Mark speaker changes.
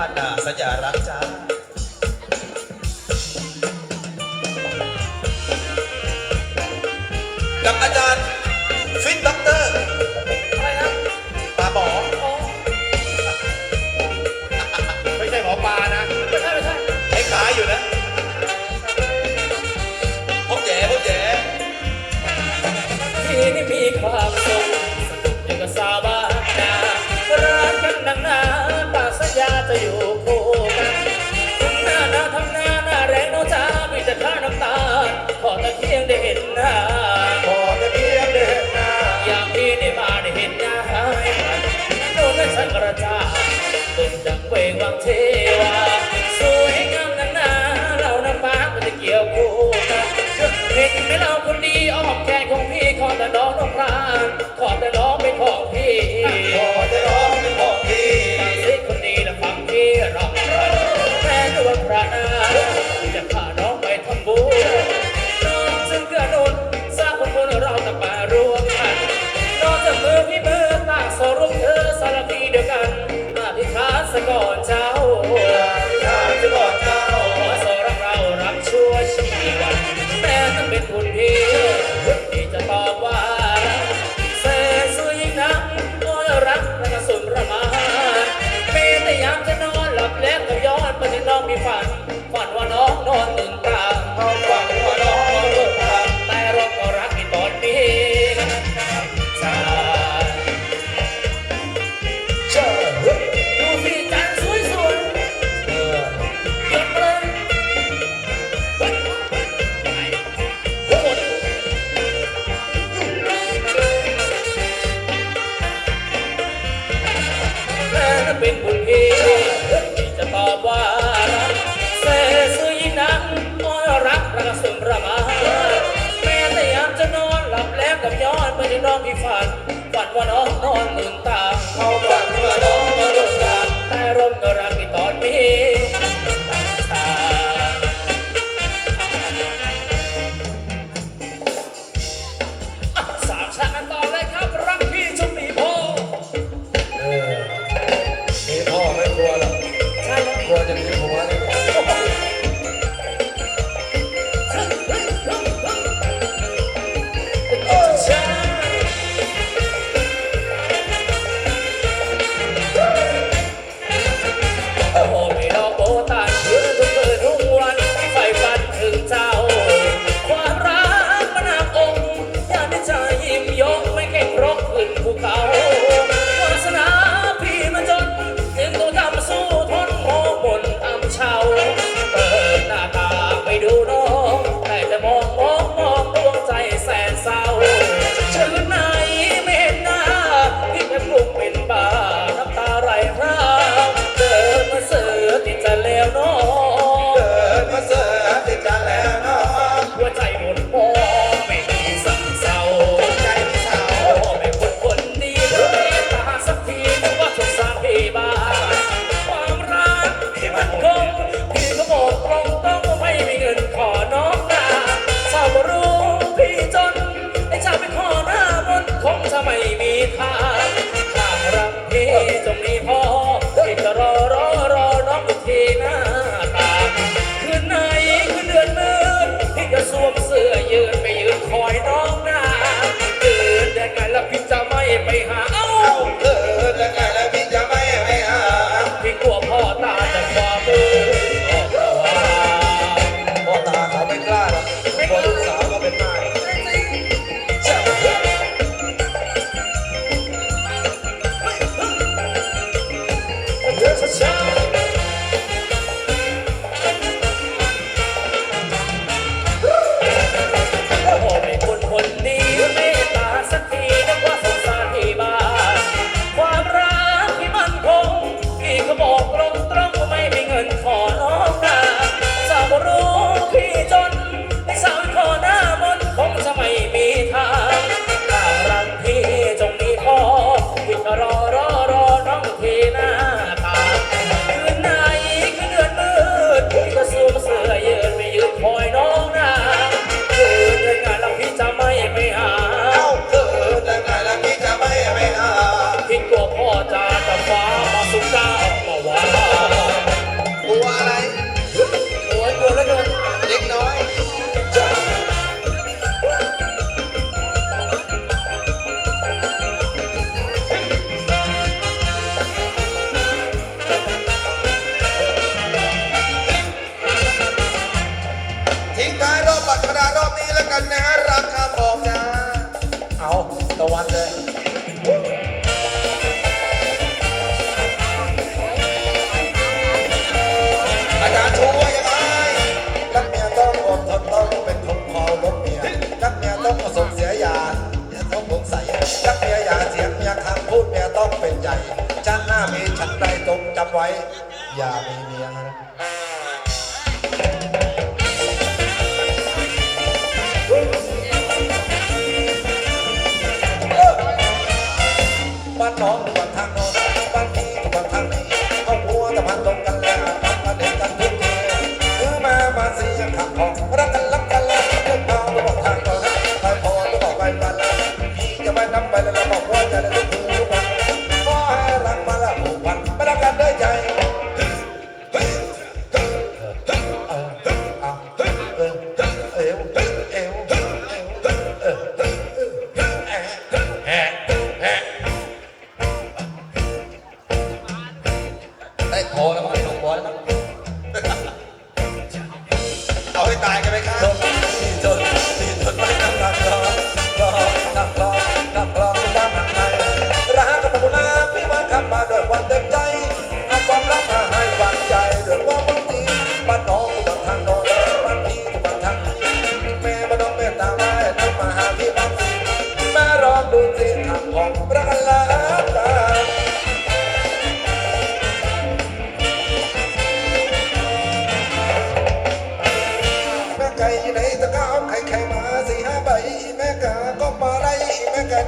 Speaker 1: Anda saja rancang. สะ
Speaker 2: กอนเจ้าอยากจะบอกเจ้าว่สรักเรารักชั่วชีวันแม่ต้องเป็นคุณพี่คุณพี่จะบอกว่าเสสวยยิ่นักก็รักและกระสุนประมาทมีแต่ยามจะนอนหลับแล้วก็ย้อนไปที่น้องมีฝัน ชะกันต่
Speaker 1: อเล
Speaker 2: ยครับ กันนะรักคำบอกนะ
Speaker 1: เอา
Speaker 2: ตะวันเลย
Speaker 1: อา
Speaker 2: จารย์ช่วยยังไงรักเมียต้องอทนต้องเป็นคนพอลบ
Speaker 1: เมี
Speaker 2: ยรักเมียต้องผสมเสียยาอย่าต้อง
Speaker 1: สงสัยรักเมียอย่า
Speaker 2: เสียงเมียคำพู
Speaker 1: ดเมียต้องเป็นใหญ่ชาติหน้ามีฉันใดจงจำไว้ อย่ามีเมียนะ Oh, 话